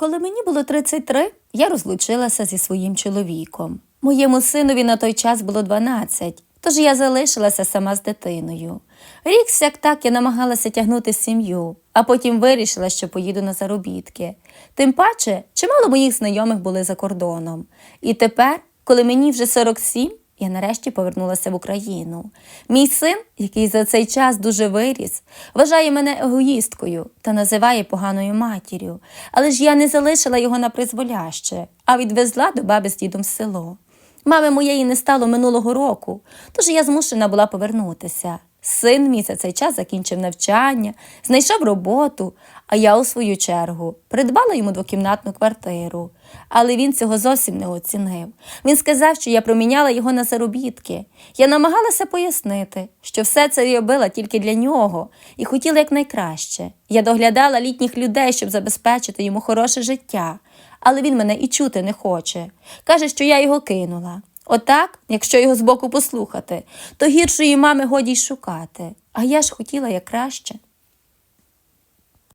Коли мені було 33, я розлучилася зі своїм чоловіком. Моєму синові на той час було 12, тож я залишилася сама з дитиною. Рік сяк так я намагалася тягнути сім'ю, а потім вирішила, що поїду на заробітки. Тим паче, чимало моїх знайомих були за кордоном. І тепер, коли мені вже 47, я нарешті повернулася в Україну. Мій син, який за цей час дуже виріс, вважає мене егоїсткою та називає поганою матір'ю. Але ж я не залишила його на призволяще, а відвезла до баби з дідом в село. Мами моєї не стало минулого року, тож я змушена була повернутися. Син мій за цей час закінчив навчання, знайшов роботу, а я, у свою чергу, придбала йому двокімнатну квартиру. Але він цього зовсім не оцінив. Він сказав, що я проміняла його на заробітки. Я намагалася пояснити, що все це робила тільки для нього і хотіла якнайкраще. Я доглядала літніх людей, щоб забезпечити йому хороше життя, але він мене і чути не хоче. Каже, що я його кинула. Отак, якщо його збоку послухати, то гіршої мами годі й шукати. А я ж хотіла як краще.